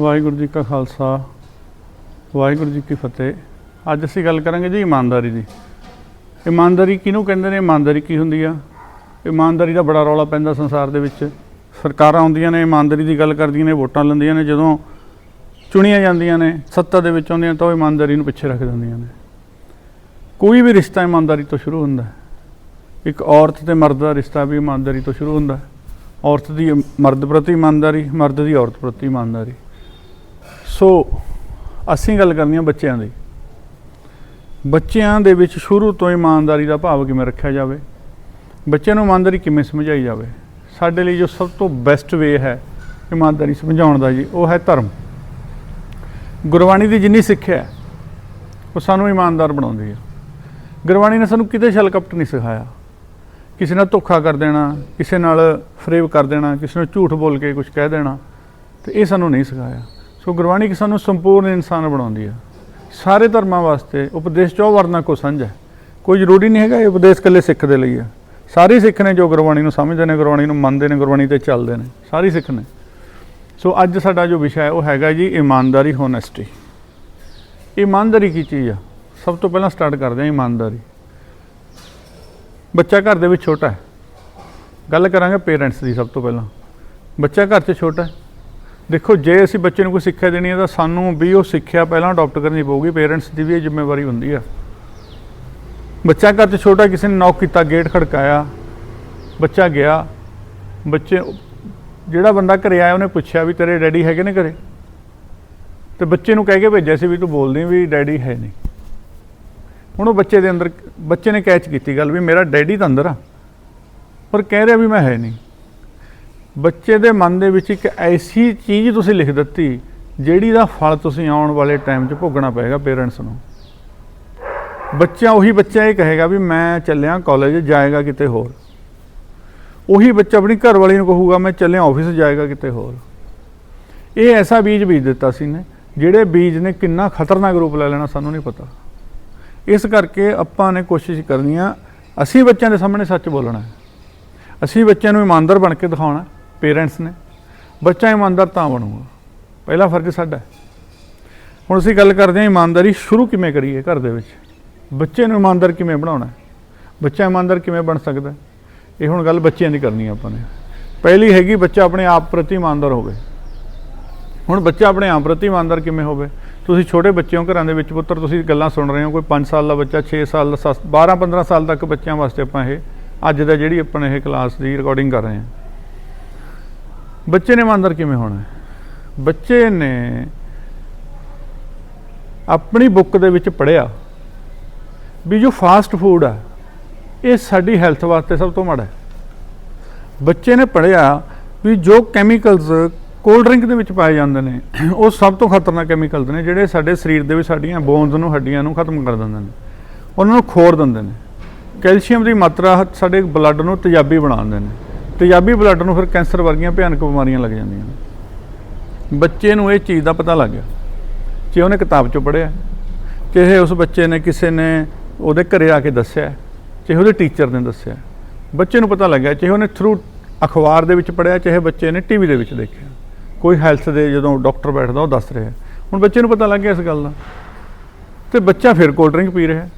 ਵਾਹਿਗੁਰੂ ਜੀ ਕਾ ਖਾਲਸਾ, ਵਾਹਿਗੁਰੂ ਜੀ ਕੀ ਫਤਿਹ। ਅੱਜ ਅਸੀਂ ਗੱਲ ਕਰਾਂਗੇ ਜੀ ਇਮਾਨਦਾਰੀ ਦੀ। ਇਮਾਨਦਾਰੀ ਕਿਹਨੂੰ ਕਹਿੰਦੇ ਨੇ? ਇਮਾਨਦਾਰੀ ਕੀ ਹੁੰਦੀ ਆ? ਇਮਾਨਦਾਰੀ ਦਾ ਬੜਾ ਰੌਲਾ ਪੈਂਦਾ ਸੰਸਾਰ ਦੇ ਵਿੱਚ। ਸਰਕਾਰਾਂ ਆਉਂਦੀਆਂ ਨੇ, ਇਮਾਨਦਾਰੀ ਦੀ ਗੱਲ ਕਰਦੀਆਂ ਨੇ, ਵੋਟਾਂ ਲੈਂਦੀਆਂ ਨੇ, ਜਦੋਂ ਚੁਣੀਆਂ ਜਾਂਦੀਆਂ ਨੇ, ਸੱਤਾ ਦੇ ਵਿੱਚ ਆਉਂਦੀਆਂ ਤਾਂ ਉਹ ਇਮਾਨਦਾਰੀ ਨੂੰ ਪਿੱਛੇ ਰੱਖ ਦਿੰਦੀਆਂ ਨੇ। ਕੋਈ ਵੀ ਰਿਸ਼ਤਾ ਇਮਾਨਦਾਰੀ ਤੋਂ ਸ਼ੁਰੂ ਹੁੰਦਾ ਹੈ। ਇੱਕ ਔਰਤ ਤੇ ਮਰਦ ਦਾ ਰਿਸ਼ਤਾ ਵੀ ਇਮਾਨਦਾਰੀ ਤੋਂ ਸ਼ੁਰੂ ਹੁੰਦਾ ਹੈ। ਔਰਤ ਦੀ ਮਰਦ ਪ੍ਰਤੀ ਇਮਾਨਦਾਰੀ, ਮਰਦ ਦੀ ਔਰਤ ਪ੍ਰਤੀ ਇਮਾਨਦਾਰੀ। ਸੋ ਅਸੀਂ ਗੱਲ ਕਰਨੀ ਆ ਬੱਚਿਆਂ ਦੀ। ਬੱਚਿਆਂ ਦੇ ਵਿੱਚ ਸ਼ੁਰੂ ਤੋਂ ਇਮਾਨਦਾਰੀ ਦਾ ਭਾਵ ਕਿਵੇਂ ਰੱਖਿਆ ਜਾਵੇ? ਬੱਚਿਆਂ ਨੂੰ ਇਮਾਨਦਾਰੀ ਕਿਵੇਂ ਸਮਝਾਈ ਜਾਵੇ? ਸਾਡੇ ਲਈ ਜੋ ਸਭ ਤੋਂ ਬੈਸਟ ਵੇ ਹੈ ਇਮਾਨਦਾਰੀ ਸਮਝਾਉਣ ਦਾ ਜੀ, ਉਹ ਹੈ ਧਰਮ। ਗੁਰਬਾਣੀ ਦੀ ਜਿੰਨੀ ਸਿੱਖਿਆ ਉਹ ਸਾਨੂੰ ਇਮਾਨਦਾਰ ਬਣਾਉਂਦੀ ਹੈ। ਗੁਰਬਾਣੀ ਨੇ ਸਾਨੂੰ ਕਿਤੇ ਛਲ ਕਪਟ ਨਹੀਂ ਸਿਖਾਇਆ। ਕਿਸੇ ਨਾਲ ਧੋਖਾ ਕਰ ਦੇਣਾ, ਕਿਸੇ ਨਾਲ ਫਰੇਬ ਕਰ ਦੇਣਾ, ਕਿਸੇ ਨੂੰ ਝੂਠ ਬੋਲ ਕੇ ਕੁਝ ਕਹਿ ਦੇਣਾ, ਤੇ ਇਹ ਸਾਨੂੰ ਨਹੀਂ ਸਿਖਾਇਆ। ਸੋ ਗੁਰਬਾਣੀ ਕਿ ਸਾਨੂੰ ਸੰਪੂਰਨ ਇਨਸਾਨ ਬਣਾਉਂਦੀ ਹੈ। ਸਾਰੇ ਧਰਮਾਂ ਵਾਸਤੇ ਉਪਦੇਸ਼ ਚੌ ਵਰਨਾ ਕੋ ਸਾਂਝਾ ਹੈ। ਕੋਈ ਜ਼ਰੂਰੀ ਨਹੀਂ ਹੈਗਾ, ਇਹ ਉਪਦੇਸ਼ ਇਕੱਲੇ ਸਿੱਖ ਦੇ ਲਈ ਹੈ। ਸਾਰੇ ਸਿੱਖ ਨੇ ਜੋ ਗੁਰਬਾਣੀ ਨੂੰ ਸਮਝਦੇ ਨੇ, ਗੁਰਬਾਣੀ ਨੂੰ ਮੰਨਦੇ ਨੇ, ਗੁਰਬਾਣੀ ਤੇ ਚੱਲਦੇ ਨੇ। ਸਾਰੇ ਸਿੱਖ ਨੇ। ਸੋ ਅੱਜ ਸਾਡਾ ਜੋ ਵਿਸ਼ਾ ਹੈ, ਉਹ ਹੈਗਾ ਜੀ ਇਮਾਨਦਾਰੀ ਹੋਨੈਸਟੀ ਇਮਾਨਦਾਰੀ ਕੀ ਚੀਜ਼ ਆ? ਸਭ ਤੋਂ ਪਹਿਲਾਂ ਸਟਾਰਟ ਕਰਦੇ ਹਾਂ, ਇਮਾਨਦਾਰੀ। ਬੱਚਾ ਘਰ ਦੇ ਵਿੱਚ ਛੋਟਾ ਹੈ। ਗੱਲ ਕਰਾਂਗੇ ਪੇਰੈਂਟਸ ਦੀ ਸਭ ਤੋਂ ਪਹਿਲਾਂ। ਬੱਚਾ ਘਰ 'ਚ ਛੋਟਾ ਹੈ। ਦੇਖੋ, ਜੇ ਅਸੀਂ ਬੱਚੇ ਨੂੰ ਕੋਈ ਸਿੱਖਿਆ ਦੇਣੀ ਹੈ ਤਾਂ ਸਾਨੂੰ ਵੀ ਉਹ ਸਿੱਖਿਆ ਪਹਿਲਾਂ ਅਡਾਪਟ ਕਰਨੀ ਪਊਗੀ। ਪੇਰੈਂਟਸ ਦੀ ਵੀ ਇਹ ਜ਼ਿੰਮੇਵਾਰੀ ਹੁੰਦੀ ਆ। ਬੱਚਾ ਘਰ 'ਚ ਛੋਟਾ, ਕਿਸੇ ਨੇ ਨੌਕ ਕੀਤਾ ਗੇਟ ਖੜਕਾਇਆ, ਬੱਚਾ ਗਿਆ, ਬੱਚੇ ਜਿਹੜਾ ਬੰਦਾ ਘਰੇ ਆਇਆ, ਉਹਨੇ ਪੁੱਛਿਆ ਵੀ ਤੇਰੇ ਡੈਡੀ ਹੈਗੇ ਨੇ ਘਰੇ? ਤੇ ਬੱਚੇ ਨੂੰ ਕਹਿ ਕੇ ਭੇਜਿਆ ਸੀ ਵੀ ਤੂੰ ਬੋਲਦੀ ਵੀ ਡੈਡੀ ਹੈ ਨਹੀਂ। ਹੁਣ ਉਹ ਬੱਚੇ ਦੇ ਅੰਦਰ, ਬੱਚੇ ਨੇ ਕੈਚ ਕੀਤੀ ਗੱਲ ਵੀ ਮੇਰਾ ਡੈਡੀ ਤਾਂ ਅੰਦਰ ਆ, ਪਰ ਕਹਿ ਰਿਹਾ ਵੀ ਮੈਂ ਹੈ ਨਹੀਂ। ਬੱਚੇ ਦੇ ਮਨ ਦੇ ਵਿੱਚ ਇੱਕ ਐਸੀ ਚੀਜ਼ ਤੁਸੀਂ ਲਿਖ ਦਿੱਤੀ, ਜਿਹੜੀ ਦਾ ਫਲ ਤੁਸੀਂ ਆਉਣ ਵਾਲੇ ਟਾਈਮ 'ਚ ਭੋਗਣਾ ਪਏਗਾ ਪੇਰੈਂਟਸ ਨੂੰ। ਬੱਚਾ ਉਹੀ ਬੱਚਾ ਇਹ ਕਹੇਗਾ ਵੀ ਮੈਂ ਚੱਲਿਆ ਕਾਲਜ, ਜਾਏਗਾ ਕਿਤੇ ਹੋਰ। ਉਹੀ ਬੱਚਾ ਆਪਣੀ ਘਰ ਵਾਲੀ ਨੂੰ ਕਹੂਗਾ, ਮੈਂ ਚੱਲਿਆ ਆਫਿਸ, ਜਾਏਗਾ ਕਿਤੇ ਹੋਰ। ਇਹ ਐਸਾ ਬੀਜ ਬੀਜ ਦਿੱਤਾ ਸੀ ਨੇ ਜਿਹੜੇ ਬੀਜ ਨੇ ਕਿੰਨਾ ਖਤਰਨਾਕ ਰੂਪ ਲੈ ਲੈਣਾ ਸਾਨੂੰ ਨਹੀਂ ਪਤਾ। ਇਸ ਕਰਕੇ ਆਪਾਂ ਨੇ ਕੋਸ਼ਿਸ਼ ਕਰਨੀ ਆ, ਅਸੀਂ ਬੱਚਿਆਂ ਦੇ ਸਾਹਮਣੇ ਸੱਚ ਬੋਲਣਾ ਹੈ। ਅਸੀਂ ਬੱਚਿਆਂ ਨੂੰ ਇਮਾਨਦਾਰ ਬਣ ਕੇ ਦਿਖਾਉਣਾ ਪੇਰੈਂਟਸ ਨੇ। ਬੱਚਾ ਇਮਾਨਦਾਰ ਤਾਂ ਬਣੂਗਾ। ਪਹਿਲਾ ਫਰਜ਼ ਸਾਡਾ। ਹੁਣ ਅਸੀਂ ਗੱਲ ਕਰਦੇ ਹਾਂ ਇਮਾਨਦਾਰੀ ਸ਼ੁਰੂ ਕਿਵੇਂ ਕਰੀਏ ਘਰ ਦੇ ਵਿੱਚ। ਬੱਚੇ ਨੂੰ ਇਮਾਨਦਾਰ ਕਿਵੇਂ ਬਣਾਉਣਾ ਬੱਚਾ ਇਮਾਨਦਾਰ ਕਿਵੇਂ ਬਣ ਸਕਦਾ ਇਹ ਹੁਣ ਗੱਲ ਬੱਚਿਆਂ ਦੀ ਕਰਨੀ ਆਪਾਂ ਨੇ। ਪਹਿਲੀ ਹੈਗੀ ਬੱਚਾ ਆਪਣੇ ਆਪ ਪ੍ਰਤੀ ਇਮਾਨਦਾਰ ਹੋਵੇ। ਹੁਣ ਬੱਚਾ ਆਪਣੇ ਆਪ ਪ੍ਰਤੀ ਇਮਾਨਦਾਰ ਕਿਵੇਂ ਹੋਵੇ? ਤੁਸੀਂ ਛੋਟੇ ਬੱਚਿਆਂ ਘਰਾਂ ਦੇ ਵਿੱਚ ਪੁੱਤਰ, ਤੁਸੀਂ ਗੱਲਾਂ ਸੁਣ ਰਹੇ ਹੋ, ਕੋਈ 5 ਸਾਲ ਦਾ ਬੱਚਾ 6 ਸਾਲ ਦਾ 12 15 ਸਾਲ ਤੱਕ ਬੱਚਿਆਂ ਵਾਸਤੇ ਆਪਾਂ ਇਹ ਅੱਜ ਦਾ ਜਿਹੜੀ ਆਪਾਂ ਇਹ ਕਲਾਸ ਦੀ ਰਿਕਾਰਡਿੰਗ ਕਰ ਰਹੇ ਹਾਂ। ਬੱਚੇ ਨੇ ਇਮਾਨਦਾਰ ਕਿਵੇਂ ਹੋਣਾ ਬੱਚੇ ਨੇ ਆਪਣੀ ਬੁੱਕ ਦੇ ਵਿੱਚ ਪੜ੍ਹਿਆ ਵੀ ਜੋ ਫਾਸਟ ਫੂਡ ਆ, ਇਹ ਸਾਡੀ ਹੈਲਥ ਵਾਸਤੇ ਸਭ ਤੋਂ ਮਾੜਾ ਹੈ। ਬੱਚੇ ਨੇ ਪੜ੍ਹਿਆ ਵੀ ਜੋ ਕੈਮੀਕਲਸ ਕੋਲਡ ਡਰਿੰਕ ਦੇ ਵਿੱਚ ਪਾਏ ਜਾਂਦੇ ਨੇ, ਉਹ ਸਭ ਤੋਂ ਖਤਰਨਾਕ ਕੈਮੀਕਲਸ ਨੇ ਜਿਹੜੇ ਸਾਡੇ ਸਰੀਰ ਦੇ ਵਿੱਚ ਸਾਡੀਆਂ ਬੋਨਸ ਨੂੰ, ਹੱਡੀਆਂ ਨੂੰ ਖਤਮ ਕਰ ਦਿੰਦੇ ਨੇ। ਉਹਨਾਂ ਨੂੰ ਖੋਰ ਦਿੰਦੇ ਨੇ। ਕੈਲਸ਼ੀਅਮ ਦੀ ਮਾਤਰਾ ਸਾਡੇ ਬਲੱਡ ਨੂੰ ਤੇਜ਼ਾਬੀ ਬਣਾ ਦਿੰਦੇ ਨੇ। ਤੇਜ਼ਾਬੀ ਬਲੱਡ ਨੂੰ ਫਿਰ ਕੈਂਸਰ ਵਰਗੀਆਂ ਭਿਆਨਕ ਬਿਮਾਰੀਆਂ ਲੱਗ ਜਾਂਦੀਆਂ ਨੇ। ਬੱਚੇ ਨੂੰ ਇਹ ਚੀਜ਼ ਦਾ ਪਤਾ ਲੱਗ ਗਿਆ ਜੇ ਉਹਨੇ ਕਿਤਾਬ ਚੋਂ ਪੜ੍ਹਿਆ ਚਾਹੇ ਉਸ ਬੱਚੇ ਨੇ ਕਿਸੇ ਨੇ ਉਹਦੇ ਘਰੇ ਆ ਕੇ ਦੱਸਿਆ ਚਾਹੇ ਉਹਦੇ ਟੀਚਰ ਨੇ ਦੱਸਿਆ ਬੱਚੇ ਨੂੰ ਪਤਾ ਲੱਗਿਆ ਚਾਹੇ ਉਹਨੇ ਥਰੂ ਅਖਬਾਰ ਦੇ ਵਿੱਚ ਪੜ੍ਹਿਆ ਚਾਹੇ ਬੱਚੇ ਨੇ ਟੀਵੀ ਦੇ ਵਿੱਚ ਦੇਖਿਆ ਕੋਈ ਹੈਲਥ ਦੇ ਜਦੋਂ ਡਾਕਟਰ ਬੈਠਦਾ ਉਹ ਦੱਸ ਰਿਹਾ ਹੁਣ ਬੱਚੇ ਨੂੰ ਪਤਾ ਲੱਗ ਗਿਆ ਇਸ ਗੱਲ ਦਾ। ਤੇ ਬੱਚਾ ਫਿਰ ਕੋਲਡ ਡਰਿੰਕ ਪੀ ਰਿਹਾ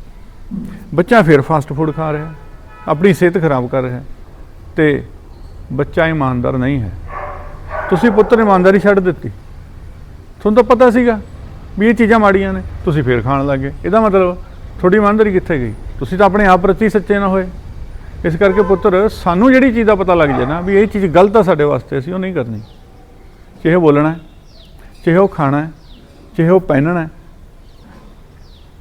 ਬੱਚਾ ਫਿਰ ਫਾਸਟ ਫੂਡ ਖਾ ਰਿਹਾ ਆਪਣੀ ਸਿਹਤ ਖਰਾਬ ਕਰ ਰਿਹਾ ਤੇ ਬੱਚਾ ਇਮਾਨਦਾਰ ਨਹੀਂ ਹੈ। ਤੁਸੀਂ ਪੁੱਤਰ ਇਮਾਨਦਾਰੀ ਛੱਡ ਦਿੱਤੀ। ਤੁਹਾਨੂੰ ਤਾਂ ਪਤਾ ਸੀਗਾ ਵੀ ਇਹ ਚੀਜ਼ਾਂ ਮਾੜੀਆਂ ਨੇ। ਤੁਸੀਂ ਫੇਰ ਖਾਣ ਲੱਗੇ ਇਹਦਾ ਮਤਲਬ ਤੁਹਾਡੀ ਇਮਾਨਦਾਰੀ ਕਿੱਥੇ ਗਈ? ਤੁਸੀਂ ਤਾਂ ਆਪਣੇ ਆਪ ਪ੍ਰਤੀ ਸੱਚੇ ਨਾ ਹੋਏ। ਇਸ ਕਰਕੇ ਪੁੱਤਰ, ਸਾਨੂੰ ਜਿਹੜੀ ਚੀਜ਼ ਦਾ ਪਤਾ ਲੱਗ ਜਾਏ ਨਾ ਵੀ ਇਹ ਚੀਜ਼ ਗਲਤ ਆ ਸਾਡੇ ਵਾਸਤੇ, ਅਸੀਂ ਉਹ ਨਹੀਂ ਕਰਨੀ। ਚਾਹੇ ਉਹ ਬੋਲਣਾ ਹੈ, ਚਾਹੇ ਉਹ ਖਾਣਾ ਹੈ, ਚਾਹੇ ਉਹ ਪਹਿਨਣਾ ਹੈ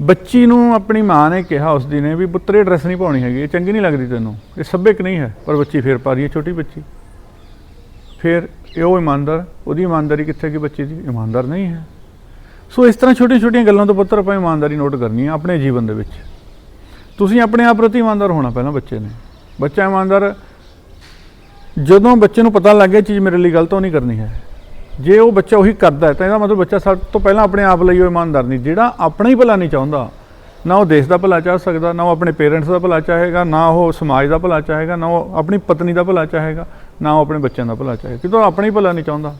ਬੱਚੀ ਨੂੰ ਆਪਣੀ ਮਾਂ ਨੇ ਕਿਹਾ ਉਸ ਦੀ ਨੇ ਵੀ ਪੁੱਤਰ, ਇਹ ਡਰੈਸ ਨਹੀਂ ਪਾਉਣੀ ਹੈਗੀ, ਇਹ ਚੰਗੀ ਨਹੀਂ ਲੱਗਦੀ ਤੈਨੂੰ। ਇਹ ਸੱਭਿਅਕ ਨਹੀਂ ਹੈ, ਪਰ ਬੱਚੀ ਫੇਰ ਪਾ ਰਹੀ ਹੈ ਛੋਟੀ ਬੱਚੀ। ਫਿਰ ਇਹ ਉਹ ਇਮਾਨਦਾਰ, ਉਹਦੀ ਇਮਾਨਦਾਰੀ ਕਿੱਥੇ ਗਈ ਬੱਚੀ ਦੀ? ਇਮਾਨਦਾਰ ਨਹੀਂ ਹੈ। ਸੋ ਇਸ ਤਰ੍ਹਾਂ ਛੋਟੀਆਂ ਛੋਟੀਆਂ ਗੱਲਾਂ ਤੋਂ ਪੁੱਤਰ ਆਪਾਂ ਇਮਾਨਦਾਰੀ ਨੋਟ ਕਰਨੀ ਹੈ ਆਪਣੇ ਜੀਵਨ ਦੇ ਵਿੱਚ। ਤੁਸੀਂ ਆਪਣੇ ਆਪ ਪ੍ਰਤੀ ਇਮਾਨਦਾਰ ਹੋਣਾ ਪਹਿਲਾਂ ਬੱਚੇ ਨੇ। ਬੱਚਾ ਇਮਾਨਦਾਰ ਜਦੋਂ ਬੱਚੇ ਨੂੰ ਪਤਾ ਲੱਗ ਗਿਆ ਚੀਜ਼ ਮੇਰੇ ਲਈ ਗਲਤ ਉਹ ਨਹੀਂ ਕਰਨੀ ਹੈ। ਜੇ ਉਹ ਬੱਚਾ ਉਹੀ ਕਰਦਾ ਤਾਂ ਇਹਦਾ ਮਤਲਬ ਬੱਚਾ ਸਭ ਤੋਂ ਪਹਿਲਾਂ ਆਪਣੇ ਆਪ ਲਈ ਉਹ ਇਮਾਨਦਾਰ ਨਹੀਂ। ਜਿਹੜਾ ਆਪਣਾ ਹੀ ਭਲਾ ਨਹੀਂ ਚਾਹੁੰਦਾ, ਨਾ ਉਹ ਦੇਸ਼ ਦਾ ਭਲਾ ਚਾਹ ਸਕਦਾ, ਨਾ ਉਹ ਆਪਣੇ ਪੇਰੈਂਟਸ ਦਾ ਭਲਾ ਚਾਹੇਗਾ, ਨਾ ਉਹ ਸਮਾਜ ਦਾ ਭਲਾ ਚਾਹੇਗਾ, ਨਾ ਉਹ ਆਪਣੀ ਪਤਨੀ ਦਾ ਭਲਾ ਚਾਹੇਗਾ, ਨਾ ਉਹ ਆਪਣੇ ਬੱਚਿਆਂ ਦਾ ਭਲਾ ਚਾਹੇਗਾ। ਕਿਉਂਕਿ ਉਹ ਆਪਣਾ ਹੀ ਭਲਾ ਨਹੀਂ ਚਾਹੁੰਦਾ।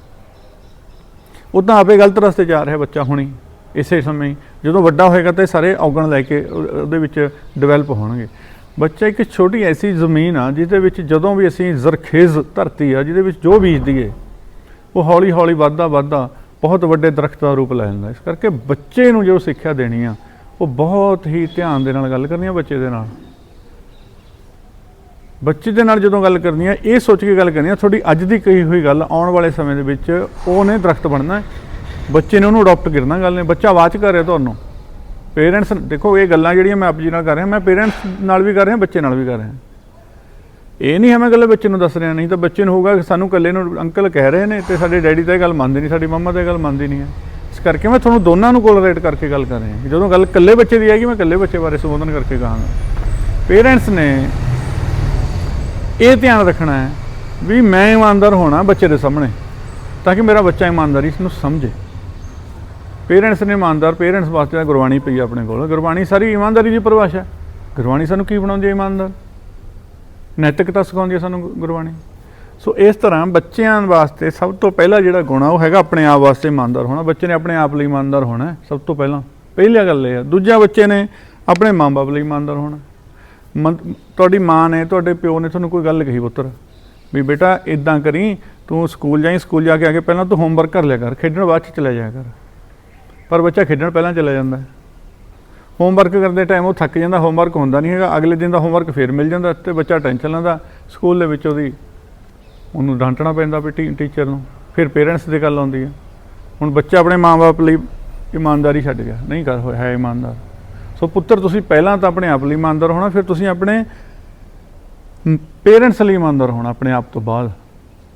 ਉਹ ਆਪੇ ਗਲਤ ਰਸਤੇ ਜਾ ਰਿਹਾ ਬੱਚਾ ਹੁਣੀ, ਇਸੇ ਸਮੇਂ। ਜਦੋਂ ਵੱਡਾ ਹੋਏਗਾ ਤਾਂ ਸਾਰੇ ਔਗਣ ਲੈ ਕੇ ਉਹਦੇ ਵਿੱਚ ਡਿਵੈਲਪ ਹੋਣਗੇ। ਬੱਚਾ ਇੱਕ ਛੋਟੀ ਐਸੀ ਜ਼ਮੀਨ ਆ, ਜਿਹਦੇ ਵਿੱਚ ਜਦੋਂ ਵੀ ਅਸੀਂ ਜ਼ਰਖੇਜ਼ ਧਰਤੀ ਆ, ਜਿਹਦੇ ਵਿੱਚ ਜੋ ਬੀਜ ਦਈਏ ਉਹ ਹੌਲੀ ਹੌਲੀ ਵੱਧਦਾ ਵੱਧਦਾ ਬਹੁਤ ਵੱਡੇ ਦਰਖਤ ਦਾ ਰੂਪ ਲੈ ਲੈਂਦਾ। ਇਸ ਕਰਕੇ ਬੱਚੇ ਨੂੰ ਜੋ ਸਿੱਖਿਆ ਦੇਣੀ ਆ, ਉਹ ਬਹੁਤ ਹੀ ਧਿਆਨ ਦੇ ਨਾਲ ਗੱਲ ਕਰਨੀ ਆ ਬੱਚੇ ਦੇ ਨਾਲ। ਬੱਚੇ ਦੇ ਨਾਲ ਜਦੋਂ ਗੱਲ ਕਰਨੀ ਆ, ਇਹ ਸੋਚ ਕੇ ਗੱਲ ਕਰਨੀ ਆ, ਤੁਹਾਡੀ ਅੱਜ ਦੀ ਕਹੀ ਹੋਈ ਗੱਲ ਆਉਣ ਵਾਲੇ ਸਮੇਂ ਦੇ ਵਿੱਚ ਉਹਨੇ ਦਰਖਤ ਬਣਨਾ ਬੱਚੇ ਨੇ ਉਹਨੂੰ ਅਡਾਪਟ ਕਰਨਾ ਗੱਲ ਨੇ। ਬੱਚਾ ਆਵਾਜ਼ ਕਰ ਰਿਹਾ ਤੁਹਾਨੂੰ। ਪੇਰੈਂਟਸ ਦੇਖੋ ਇਹ ਗੱਲਾਂ ਜਿਹੜੀਆਂ ਮੈਂ ਆਪ ਜੀ ਨਾਲ ਕਰ ਰਿਹਾ, ਮੈਂ ਪੇਰੈਂਟਸ ਨਾਲ ਵੀ ਕਰ ਰਿਹਾ, ਬੱਚੇ ਨਾਲ ਵੀ ਕਰ ਰਿਹਾ। ਇਹ ਨਹੀਂ ਹੈ ਮੈਂ ਗੱਲ ਬੱਚੇ ਨੂੰ ਦੱਸ ਰਿਹਾ ਨਹੀਂ ਤਾਂ ਬੱਚੇ ਨੂੰ ਹੋਊਗਾ ਕਿ ਸਾਨੂੰ ਇਕੱਲੇ ਨੂੰ ਅੰਕਲ ਕਹਿ ਰਹੇ ਨੇ ਤੇ ਸਾਡੇ ਡੈਡੀ ਤਾਂ ਇਹ ਗੱਲ ਮੰਨਦੇ ਨਹੀਂ, ਸਾਡੀ ਮੰਮਾ ਤਾਂ ਇਹ ਗੱਲ ਮੰਨਦੀ ਨਹੀਂ ਹੈ। ਇਸ ਕਰਕੇ ਮੈਂ ਤੁਹਾਨੂੰ ਦੋਨਾਂ ਨੂੰ ਕੋਲਰੇਟ ਕਰਕੇ ਗੱਲ ਕਰ ਰਿਹਾ ਜਦੋਂ ਗੱਲ ਇਕੱਲੇ ਬੱਚੇ ਦੀ ਆਏਗੀ, ਮੈਂ ਇਕੱਲੇ ਬੱਚੇ ਬਾਰੇ ਸੰਬੋਧਨ ਕਰਕੇ ਕਹਾਂਗਾ। ਪੇਰੈਂਟਸ ਨੇ ਇਹ ਧਿਆਨ ਰੱਖਣਾ ਹੈ ਵੀ ਮੈਂ ਇਮਾਨਦਾਰ ਹੋਣਾ ਬੱਚੇ ਦੇ ਸਾਹਮਣੇ, ਤਾਂ ਕਿ ਮੇਰਾ ਬੱਚਾ ਇਮਾਨਦਾਰੀ ਇਸ ਨੂੰ ਸਮਝੇ। ਪੇਰੈਂਟਸ ਨੇ ਇਮਾਨਦਾਰ ਪੇਰੈਂਟਸ ਵਾਸਤੇ ਗੁਰਬਾਣੀ ਪਈ ਆ ਆਪਣੇ ਕੋਲ। ਗੁਰਬਾਣੀ ਸਾਰੀ ਇਮਾਨਦਾਰੀ ਦੀ ਪਰਿਭਾਸ਼ਾ ਗੁਰਬਾਣੀ ਸਾਨੂੰ ਕੀ ਬਣਾਉਂਦੀ ਹੈ ਇਮਾਨਦਾਰ? ਨੈਤਿਕਤਾ ਸਿਖਾਉਂਦੀ ਹੈ ਸਾਨੂੰ ਗੁਰਬਾਣੀ। ਸੋ ਇਸ ਤਰ੍ਹਾਂ ਬੱਚਿਆਂ ਵਾਸਤੇ ਸਭ ਤੋਂ ਪਹਿਲਾ ਜਿਹੜਾ ਗੁਣ ਆ, ਉਹ ਹੈਗਾ ਆਪਣੇ ਆਪ ਵਾਸਤੇ ਇਮਾਨਦਾਰ ਹੋਣਾ। ਬੱਚੇ ਨੇ ਆਪਣੇ ਆਪ ਲਈ ਇਮਾਨਦਾਰ ਹੋਣਾ ਸਭ ਤੋਂ ਪਹਿਲਾਂ। ਪਹਿਲੀ ਗੱਲ ਇਹ ਆ, ਦੂਜਾ ਬੱਚੇ ਨੇ ਆਪਣੇ ਮਾਂ-ਬਾਪ ਲਈ ਇਮਾਨਦਾਰ ਹੋਣਾ। ਮਨ- ਤੁਹਾਡੀ ਮਾਂ ਨੇ, ਤੁਹਾਡੇ ਪਿਓ ਨੇ ਤੁਹਾਨੂੰ ਕੋਈ ਗੱਲ ਕਹੀ ਪੁੱਤਰ, ਵੀ ਬੇਟਾ ਇਦਾਂ ਕਰੀ, ਤੂੰ ਸਕੂਲ ਜਾਈ, ਸਕੂਲ ਜਾ ਕੇ ਆ ਕੇ ਪਹਿਲਾਂ ਤੂੰ ਹੋਮਵਰਕ ਕਰ ਲਿਆ ਕਰ, ਖੇਡਣ ਬਾਅਦ ਚ ਚਲਾ ਜਾਇਆ ਕਰ। ਪਰ ਬੱਚਾ ਖੇਡਣ ਪਹਿਲਾਂ ਚਲਾ ਜਾਂਦਾ ਹੈ। ਹੋਮਵਰਕ ਕਰਦੇ ਟਾਈਮ ਉਹ ਥੱਕ ਜਾਂਦਾ ਹੋਮਵਰਕ ਹੁੰਦਾ ਨਹੀਂ ਹੈਗਾ। ਅਗਲੇ ਦਿਨ ਦਾ ਹੋਮਵਰਕ ਫੇਰ ਮਿਲ ਜਾਂਦਾ ਤੇ ਬੱਚਾ ਟੈਨਸ਼ਨ ਲੈਂਦਾ। ਸਕੂਲ ਦੇ ਵਿੱਚ ਉਹਦੀ ਉਹਨੂੰ ਡਾਂਟਣਾ ਪੈਂਦਾ ਵੀ ਟੀਚਰ ਨੂੰ। ਫਿਰ ਪੇਰੈਂਟਸ ਦੀ ਗੱਲ ਆਉਂਦੀ ਹੈ। ਹੁਣ ਬੱਚਾ ਆਪਣੇ ਮਾਪੇ ਲਈ ਇਮਾਨਦਾਰੀ ਛੱਡ ਗਿਆ। ਨਹੀਂ ਕਰ ਹੋਇਆ, ਹੈ ਇਮਾਨਦਾਰ। ਸੋ ਪੁੱਤਰ, ਤੁਸੀਂ ਪਹਿਲਾਂ ਤਾਂ ਆਪਣੇ ਆਪ ਲਈ ਇਮਾਨਦਾਰ ਹੋਣਾ, ਫਿਰ ਤੁਸੀਂ ਆਪਣੇ ਪੇਰੈਂਟਸ ਲਈ ਇਮਾਨਦਾਰ ਹੋਣਾ, ਆਪਣੇ ਆਪ ਤੋਂ ਬਾਅਦ।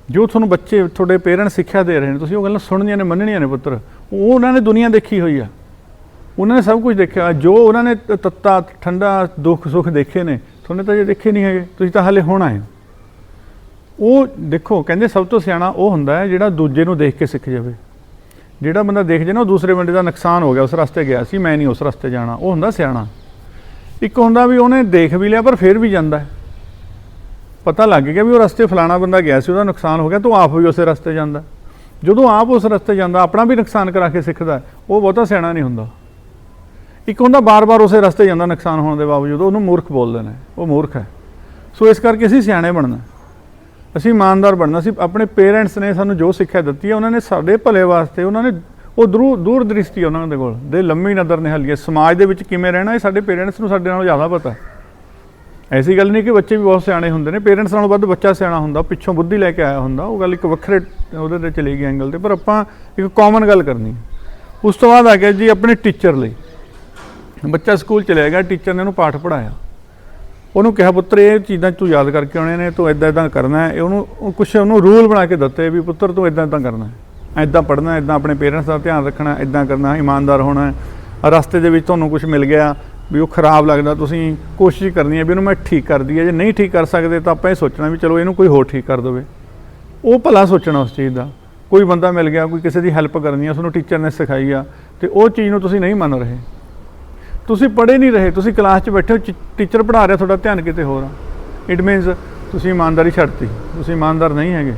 ਜੋ ਤੁਹਾਨੂੰ ਬੱਚੇ, ਤੁਹਾਡੇ ਪੇਰੈਂਟਸ ਸਿੱਖਿਆ ਦੇ ਰਹੇ ਨੇ, ਤੁਸੀਂ ਉਹ ਗੱਲਾਂ ਸੁਣਨੀਆਂ ਨੇ, ਮੰਨਣੀਆਂ ਨੇ ਪੁੱਤਰ। ਉਹ ਉਹਨਾਂ ਨੇ ਦੁਨੀਆ ਦੇਖੀ ਹੋਈ ਆ। ਉਹਨਾਂ ਨੇ ਸਭ ਕੁਝ ਦੇਖਿਆ। ਜੋ ਉਹਨਾਂ ਨੇ ਤ- ਤੱਤਾ ਠੰਡਾ ਦੁੱਖ ਸੁੱਖ ਦੇਖੇ ਨੇ ਤੁਹਾਨੂੰ ਤਾਂ ਜੇ ਦੇਖੇ ਨਹੀਂ ਹੈਗੇ। ਤੁਸੀਂ ਤਾਂ ਹਾਲੇ ਆਏ ਹੋ। ਉਹ ਦੇਖੋ ਕਹਿੰਦੇ ਸਭ ਤੋਂ ਸਿਆਣਾ ਉਹ ਹੁੰਦਾ ਹੈ ਜਿਹੜਾ ਦੂਜੇ ਨੂੰ ਦੇਖ ਕੇ ਸਿੱਖ ਜਾਵੇ। ਜਿਹੜਾ ਬੰਦਾ ਦੇਖ ਜੇ ਨਾ ਉਹ ਦੂਸਰੇ ਬੰਦੇ ਦਾ ਨੁਕਸਾਨ ਹੋ ਗਿਆ ਉਸ ਰਸਤੇ ਗਿਆ। ਸੀ ਮੈਂ ਨਹੀਂ ਉਸ ਰਸਤੇ ਜਾਣਾ। ਉਹ ਹੁੰਦਾ ਸਿਆਣਾ। ਇੱਕ ਹੁੰਦਾ ਵੀ ਉਹਨੇ ਦੇਖ ਵੀ ਲਿਆ ਪਰ ਫਿਰ ਵੀ ਜਾਂਦਾ ਹੈ। ਪਤਾ ਲੱਗ ਗਿਆ ਵੀ ਉਹ ਰਸਤੇ ਫਲਾਣਾ ਬੰਦਾ ਗਿਆ ਸੀ ਉਹਦਾ ਨੁਕਸਾਨ ਹੋ ਗਿਆ ਤੂੰ ਆਪ ਵੀ ਉਸੇ ਰਸਤੇ ਜਾਂਦਾ। ਜਦੋਂ ਆਪ ਉਸ ਰਸਤੇ ਜਾਂਦਾ ਆਪਣਾ ਵੀ ਨੁਕਸਾਨ ਕਰਾ ਕੇ ਸਿੱਖਦਾ ਹੈ, ਉਹ ਬਹੁਤਾ ਸਿਆਣਾ ਨਹੀਂ ਹੁੰਦਾ। ਇੱਕ ਹੁੰਦਾ ਬਾਰ-ਬਾਰ ਉਸੇ ਰਸਤੇ ਜਾਂਦਾ ਨੁਕਸਾਨ ਹੋਣ ਦੇ ਬਾਵਜੂਦ, ਉਹਨੂੰ ਮੂਰਖ ਬੋਲਦੇ ਨੇ, ਉਹ ਮੂਰਖ ਹੈ। ਸੋ ਇਸ ਕਰਕੇ ਅਸੀਂ ਸਿਆਣੇ ਬਣਨਾ ਅਸੀਂ ਇਮਾਨਦਾਰ ਬਣਨਾ ਸੀ ਆਪਣੇ ਪੇਰੈਂਟਸ ਨੇ ਸਾਨੂੰ ਜੋ ਸਿੱਖਿਆ ਦਿੱਤੀ ਹੈ, ਉਹਨਾਂ ਨੇ ਸਾਡੇ ਭਲੇ ਵਾਸਤੇ, ਉਹਨਾਂ ਨੇ ਉਹ ਦੂਰ ਦੂਰ ਦ੍ਰਿਸ਼ਟੀ ਉਹਨਾਂ ਦੇ ਕੋਲ, ਦੇ ਲੰਮੀ ਨਜ਼ਰ ਨਿਹਾਲੀ ਹੈ ਸਮਾਜ ਦੇ ਵਿੱਚ ਕਿਵੇਂ ਰਹਿਣਾ, ਇਹ ਸਾਡੇ ਪੇਰੈਂਟਸ ਨੂੰ ਸਾਡੇ ਨਾਲੋਂ ਜ਼ਿਆਦਾ ਪਤਾ ਹੈ। ਐਸੀ ਗੱਲ ਨਹੀਂ ਕਿ ਬੱਚੇ ਵੀ ਬਹੁਤ ਸਿਆਣੇ ਹੁੰਦੇ ਨੇ, ਪੇਰੈਂਟਸ ਨਾਲੋਂ ਵੱਧ ਬੱਚਾ ਸਿਆਣਾ ਹੁੰਦਾ ਪਿੱਛੋਂ ਬੁੱਧੀ ਲੈ ਕੇ ਆਇਆ ਹੁੰਦਾ, ਉਹ ਗੱਲ ਇੱਕ ਵੱਖਰੇ ਉਹਦੇ ਤੇ ਚਲੀ ਗਈ ਐਂਗਲ ਤੇ, ਪਰ ਆਪਾਂ ਇੱਕ ਕਾਮਨ ਗੱਲ ਕਰਨੀ ਉਸ ਤੋਂ ਬਾਅਦ ਆ ਗਿਆ ਜੀ ਆਪਣੇ ਟੀਚਰ ਲਈ। ਬੱਚਾ ਸਕੂਲ ਚਲਿਆ ਗਿਆ, ਟੀਚਰ ਨੇ ਉਹਨੂੰ ਪਾਠ ਪੜਾਇਆ ਉਹਨੂੰ ਕਿਹਾ, ਪੁੱਤਰ, ਇਹ ਚੀਜ਼ਾਂ ਤੂੰ ਯਾਦ ਕਰਕੇ ਆਉਣੇ ਨੇ, ਤੂੰ ਇਦਾਂ ਇਦਾਂ ਕਰਨਾ ਹੈ। ਉਹਨੂੰ ਉਹ ਕੁਛ ਉਹਨੂੰ ਰੂਲ ਬਣਾ ਕੇ ਦਿੱਤੇ ਵੀ, ਪੁੱਤਰ, ਤੂੰ ਇਦਾਂ ਇਦਾਂ ਕਰਨਾ ਹੈ। ਇਦਾਂ ਪੜਨਾ ਇਦਾਂ ਆਪਣੇ ਪੇਰੈਂਟਸ ਦਾ ਧਿਆਨ ਰੱਖਣਾ ਇਦਾਂ ਕਰਨਾ ਇਮਾਨਦਾਰ ਹੋਣਾ ਰਸਤੇ ਦੇ ਵਿੱਚ ਤੁਹਾਨੂੰ ਕੁਝ ਮਿਲ ਗਿਆ ਵੀ ਉਹ ਖਰਾਬ ਲੱਗਦਾ, ਤੁਸੀਂ ਕੋਸ਼ਿਸ਼ ਕਰਨੀ ਹੈ ਵੀ ਉਹਨੂੰ ਮੈਂ ਠੀਕ ਕਰ ਦਈਏ। ਜੇ ਨਹੀਂ ਠੀਕ ਕਰ ਸਕਦੇ ਤਾਂ ਆਪਾਂ ਇਹ ਸੋਚਣਾ ਵੀ ਚਲੋ ਇਹਨੂੰ ਕੋਈ ਹੋਰ ਠੀਕ ਕਰ ਦੇਵੇ। ਉਹ ਭਲਾ ਸੋਚਣਾ ਉਸ ਚੀਜ਼ ਦਾ। ਕੋਈ ਬੰਦਾ ਮਿਲ ਗਿਆ, ਕੋਈ ਕਿਸੇ ਦੀ ਹੈਲਪ ਕਰਨੀ ਆ ਤੁਹਾਨੂੰ ਟੀਚਰ ਨੇ ਸਿਖਾਈ ਆ ਤੇ ਉਹ ਚੀਜ਼ ਨੂੰ ਤੁਸੀਂ ਨਹੀਂ ਮੰਨ ਰਹੇ। ਤੁਸੀਂ ਪੜ੍ਹੇ ਨਹੀਂ ਰਹੇ, ਤੁਸੀਂ ਕਲਾਸ 'ਚ ਬੈਠੇ ਹੋ ਟੀਚਰ ਪੜ੍ਹਾ ਰਿਹਾ, ਤੁਹਾਡਾ ਧਿਆਨ ਕਿਤੇ ਹੋਰ ਆ। ਇਟ ਮੀਨਸ ਤੁਸੀਂ ਇਮਾਨਦਾਰੀ ਛੱਡਤੀ, ਤੁਸੀਂ ਇਮਾਨਦਾਰ ਨਹੀਂ ਹੈਗੇ।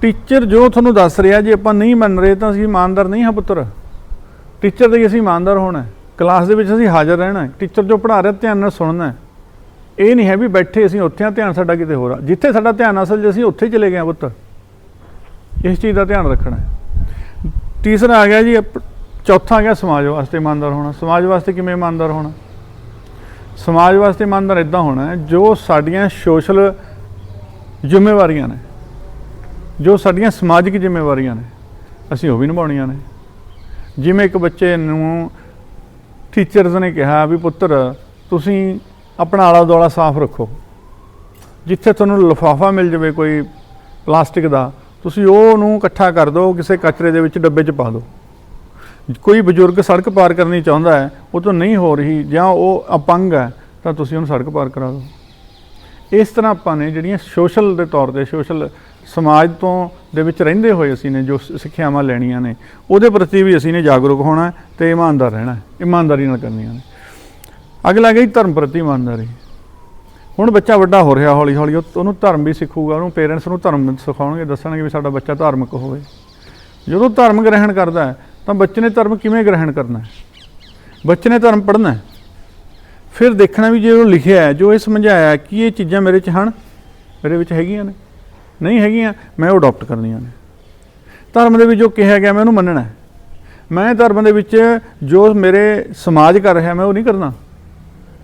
ਟੀਚਰ ਜੋ ਤੁਹਾਨੂੰ ਦੱਸ ਰਿਹਾ, ਜੇ ਆਪਾਂ ਨਹੀਂ ਮੰਨ ਰਹੇ ਤਾਂ ਅਸੀਂ ਇਮਾਨਦਾਰ ਨਹੀਂ ਹਾਂ ਪੁੱਤਰ। ਟੀਚਰ ਦੇ ਅਸੀਂ ਇਮਾਨਦਾਰ ਹੋਣਾ ਕਲਾਸ ਦੇ ਵਿੱਚ ਅਸੀਂ ਹਾਜ਼ਰ ਰਹਿਣਾ ਟੀਚਰ ਜੋ ਪੜ੍ਹਾ ਰਿਹਾ, ਧਿਆਨ ਨਾਲ ਸੁਣਨਾ ਇਹ ਨਹੀਂ ਹੈ ਵੀ ਬੈਠੇ ਅਸੀਂ ਉੱਥੇ ਆ, ਧਿਆਨ ਸਾਡਾ ਕਿਤੇ ਹੋਰ ਆ। ਜਿੱਥੇ ਸਾਡਾ ਧਿਆਨ ਅਸਲ ਜੇ ਅਸੀਂ ਉੱਥੇ ਚਲੇ ਗਏ ਹਾਂ ਪੁੱਤ ਇਸ ਚੀਜ਼ ਦਾ ਧਿਆਨ ਰੱਖਣਾ ਹੈ। ਤੀਸਰਾ ਆ ਗਿਆ ਜੀ, ਅਪ- ਚੌਥਾ ਆ ਗਿਆ, ਸਮਾਜ ਵਾਸਤੇ ਇਮਾਨਦਾਰ ਹੋਣਾ। ਸਮਾਜ ਵਾਸਤੇ ਕਿਵੇਂ ਇਮਾਨਦਾਰ ਹੋਣਾ? ਸਮਾਜ ਵਾਸਤੇ ਇਮਾਨਦਾਰ ਇਦਾਂ ਹੋਣਾ ਹੈ, ਜੋ ਸਾਡੀਆਂ ਸੋਸ਼ਲ ਜ਼ਿੰਮੇਵਾਰੀਆਂ ਨੇ, ਜੋ ਸਾਡੀਆਂ ਸਮਾਜਿਕ ਜ਼ਿੰਮੇਵਾਰੀਆਂ ਨੇ, ਅਸੀਂ ਉਹ ਵੀ ਨਿਭਾਉਣੀਆਂ ਨੇ। ਜਿਵੇਂ ਇੱਕ ਬੱਚੇ ਨੂੰ ਟੀਚਰਸ ਨੇ ਕਿਹਾ ਵੀ ਪੁੱਤਰ, ਤੁਸੀਂ ਆਪਣਾ ਆਲਾ ਦੁਆਲਾ ਸਾਫ਼ ਰੱਖੋ। ਜਿੱਥੇ ਤੁਹਾਨੂੰ ਲਿਫਾਫਾ ਮਿਲ ਜਾਵੇ ਕੋਈ ਪਲਾਸਟਿਕ ਦਾ, ਤੁਸੀਂ ਉਹ ਨੂੰ ਇਕੱਠਾ ਕਰ ਦਿਓ, ਕਿਸੇ ਕਚਰੇ ਦੇ ਵਿੱਚ ਡੱਬੇ 'ਚ ਪਾ ਦਿਓ। ਕੋਈ ਬਜ਼ੁਰਗ ਸੜਕ ਪਾਰ ਕਰਨੀ ਚਾਹੁੰਦਾ ਹੈ, ਉਹ ਤੋਂ ਨਹੀਂ ਹੋ ਰਹੀ ਜਾਂ ਉਹ ਅਪੰਗ ਹੈ, ਤਾਂ ਤੁਸੀਂ ਉਹਨੂੰ ਸੜਕ ਪਾਰ ਕਰਾ ਦਿਓ। ਇਸ ਤਰ੍ਹਾਂ ਆਪਾਂ ਨੇ ਜਿਹੜੀਆਂ ਸੋਸ਼ਲ ਦੇ ਤੌਰ ਤੇ, ਸੋਸ਼ਲ ਸਮਾਜ ਤੋਂ ਦੇ ਵਿੱਚ ਰਹਿੰਦੇ ਹੋਏ ਅਸੀਂ ਨੇ, ਜੋ ਸਿੱਖਿਆਵਾਂ ਲੈਣੀਆਂ ਨੇ, ਉਹਦੇ ਪ੍ਰਤੀ ਵੀ ਅਸੀਂ ਨੇ ਜਾਗਰੂਕ ਹੋਣਾ ਹੈ ਤੇ ਇਮਾਨਦਾਰ ਰਹਿਣਾ ਇਮਾਨਦਾਰੀ ਨਾਲ ਕਰਨੀਆਂ ਨੇ। ਅਗਲਾ ਗਈ ਧਰਮ ਪ੍ਰਤੀ ਇਮਾਨਦਾਰੀ। ਹੁਣ ਬੱਚਾ ਵੱਡਾ ਹੋ ਰਿਹਾ ਹੌਲੀ ਹੌਲੀ ਉਹ- ਉਹਨੂੰ ਧਰਮ ਵੀ ਸਿੱਖੂਗਾ, ਉਹਨੂੰ ਪੇਰੈਂਟਸ ਨੂੰ ਧਰਮ ਸਿਖਾਉਣਗੇ, ਦੱਸਣਗੇ ਵੀ ਸਾਡਾ ਬੱਚਾ ਧਾਰਮਿਕ ਹੋਵੇ। ਜਦੋਂ ਧਰਮ ਗ੍ਰਹਿਣ ਕਰਦਾ ਹੈ ਤਾਂ ਬੱਚੇ ਨੇ ਧਰਮ ਕਿਵੇਂ ਗ੍ਰਹਿਣ ਕਰਨਾ ਹੈ? ਬੱਚੇ ਨੇ ਧਰਮ ਪੜ੍ਹਨਾ ਹੈ। ਫਿਰ ਦੇਖਣਾ ਵੀ ਜੇ ਉਹ ਲਿਖਿਆ ਹੈ, ਜੋ ਇਹ ਸਮਝਾਇਆ ਕਿ ਇਹ ਚੀਜ਼ਾਂ ਮੇਰੇ 'ਚ ਹਨ, ਮੇਰੇ ਵਿੱਚ ਹੈਗੀਆਂ ਨੇ, ਨਹੀਂ ਹੈਗੀਆਂ, ਮੈਂ ਉਹ ਅਡਾਪਟ ਕਰਨੀਆਂ ਨੇ। ਧਰਮ ਦੇ ਵਿੱਚ ਜੋ ਕਿਹਾ ਗਿਆ, ਮੈਂ ਉਹਨੂੰ ਮੰਨਣਾ ਹੈ। ਮੈਂ ਧਰਮ ਦੇ ਵਿੱਚ ਜੋ ਮੇਰੇ ਸਮਾਜ ਕਰ ਰਿਹਾ, ਮੈਂ ਉਹ ਨਹੀਂ ਕਰਨਾ।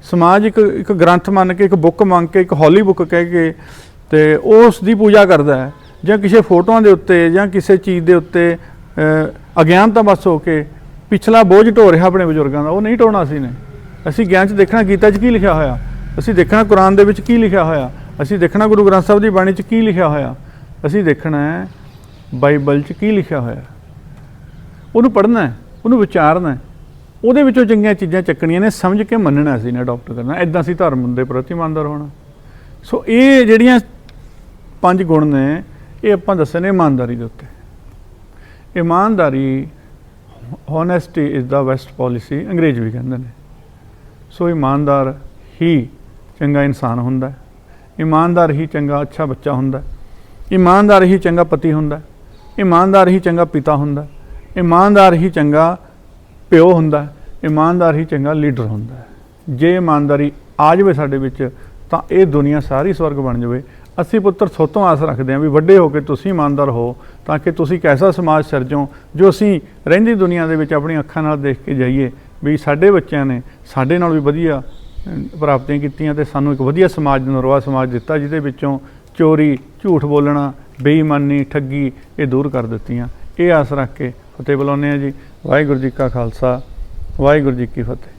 ਸਮਾਜ ਇੱਕ ਇੱਕ ਗ੍ਰੰਥ ਮੰਨ ਕੇ, ਇੱਕ ਬੁੱਕ ਮੰਗ ਕੇ, ਇੱਕ ਹੌਲੀ ਬੁੱਕ ਕਹਿ ਕੇ ਤੇ ਉਸ ਦੀ ਪੂਜਾ ਕਰਦਾ ਹੈ। ਜਾਂ ਕਿਸੇ ਫੋਟੋਆਂ ਦੇ ਉੱਤੇ, ਜਾਂ ਕਿਸੇ ਚੀਜ਼ ਦੇ ਉੱਤੇ ਅਗਿਆਨਤਾ ਬਸ ਹੋ ਕੇ ਪਿਛਲਾ ਬੋਝ ਢੋ ਰਿਹਾ ਆਪਣੇ ਬਜ਼ੁਰਗਾਂ ਦਾ, ਉਹ ਨਹੀਂ ਢੋਣਾ ਸੀ ਨੇ ਅਸੀਂ ਗਿਆਨ 'ਚ ਦੇਖਣਾ, ਗੀਤਾ 'ਚ ਕੀ ਲਿਖਿਆ ਹੋਇਆ? ਅਸੀਂ ਦੇਖਣਾ ਕੁਰਾਨ ਦੇ ਵਿੱਚ ਕੀ ਲਿਖਿਆ ਹੋਇਆ? ਅਸੀਂ ਦੇਖਣਾ ਗੁਰੂ ਗ੍ਰੰਥ ਸਾਹਿਬ ਦੀ ਬਾਣੀ 'ਚ ਕੀ ਲਿਖਿਆ ਹੋਇਆ? ਅਸੀਂ ਦੇਖਣਾ ਹੈ ਬਾਈਬਲ 'ਚ ਕੀ ਲਿਖਿਆ ਹੋਇਆ? ਉਹਨੂੰ ਪੜ੍ਹਨਾ ਹੈ, ਉਹਨੂੰ ਵਿਚਾਰਨਾ ਹੈ। ਉਹਦੇ ਵਿੱਚੋਂ ਚੰਗੀਆਂ ਚੀਜ਼ਾਂ ਚੱਕਣੀਆਂ ਨੇ, ਸਮਝ ਕੇ ਮੰਨਣਾ ਸੀ ਨੇ ਅਡਾਪਟ ਕਰਨਾ। ਐਦਾਂ ਸੀ ਧਰਮ ਦੇ ਪ੍ਰਤੀ ਇਮਾਨਦਾਰ ਹੋਣਾ। ਸੋ ਇਹ ਜਿਹੜੀਆਂ ਪੰਜ ਗੁਣ ਨੇ, ਇਹ ਆਪਾਂ ਦੱਸੇ ਨੇ ਇਮਾਨਦਾਰੀ ਦੇ ਉੱਤੇ। ਇਮਾਨਦਾਰੀ honesty is the best policy ਅੰਗਰੇਜ਼ ਵੀ ਕਹਿੰਦੇ ਨੇ। ਸੋ ਇਮਾਨਦਾਰ ਹੀ ਚੰਗਾ ਇਨਸਾਨ ਹੁੰਦਾ ਹੈ। ਇਮਾਨਦਾਰ ਹੀ ਚੰਗਾ ਅੱਛਾ ਬੱਚਾ ਹੁੰਦਾ ਹੈ। ਇਮਾਨਦਾਰ ਹੀ ਚੰਗਾ ਪਤੀ ਹੁੰਦਾ ਹੈ। ਇਮਾਨਦਾਰ ਹੀ ਚੰਗਾ ਪਿਤਾ ਹੁੰਦਾ ਹੈ। ਇਮਾਨਦਾਰ ਹੀ ਚੰਗਾ ਪਿਓ ਹੁੰਦਾ ਹੈ। ਇਮਾਨਦਾਰ ਹੀ ਚੰਗਾ ਲੀਡਰ ਹੁੰਦਾ ਹੈ। ਜੇ ਇਮਾਨਦਾਰੀ ਆ ਜਾਵੇ ਸਾਡੇ ਵਿੱਚ, ਤਾਂ ਇਹ ਦੁਨੀਆ ਸਾਰੀ ਸਵਰਗ ਬਣ ਜਾਵੇ। ਅਸੀਂ ਪੁੱਤਰ ਸੋਤੋਂ ਆਸ ਰੱਖਦੇ ਹਾਂ ਵੀ ਵੱਡੇ ਹੋ ਕੇ ਤੁਸੀਂ ਇਮਾਨਦਾਰ ਹੋ ਤਾਂ ਕਿ ਤੁਸੀਂ ਇੱਕ ਐਸਾ ਸਮਾਜ ਸਿਰਜੋ, ਜੋ ਅਸੀਂ ਰਹਿੰਦੀ ਦੁਨੀਆ ਦੇ ਵਿੱਚ ਆਪਣੀਆਂ ਅੱਖਾਂ ਨਾਲ ਦੇਖ ਕੇ ਜਾਈਏ ਵੀ ਸਾਡੇ ਬੱਚਿਆਂ ਨੇ ਸਾਡੇ ਨਾਲ ਵੀ ਵਧੀਆ ਪ੍ਰਾਪਤੀਆਂ ਕੀਤੀਆਂ ਤੇ ਸਾਨੂੰ ਇੱਕ ਵਧੀਆ ਸਮਾਜ ਨਰਵਾ ਸਮਾਜ ਦਿੱਤਾ ਜਿਹਦੇ ਵਿੱਚੋਂ ਚੋਰੀ, ਝੂਠ ਬੋਲਣਾ, ਬੇਈਮਾਨੀ, ਠੱਗੀ ਇਹ ਦੂਰ ਕਰ ਦਿੱਤੀਆਂ। ਇਹ ਆਸ ਰੱਖ ਕੇ ਫਤਿਹ ਬੁਲਾਉਂਦੇ ਆ ਜੀ। ਵਾਹਿਗੁਰੂ ਜੀ ਕਾ ਖਾਲਸਾ, ਵਾਹਿਗੁਰੂ ਜੀ ਕੀ ਫਤਿਹ।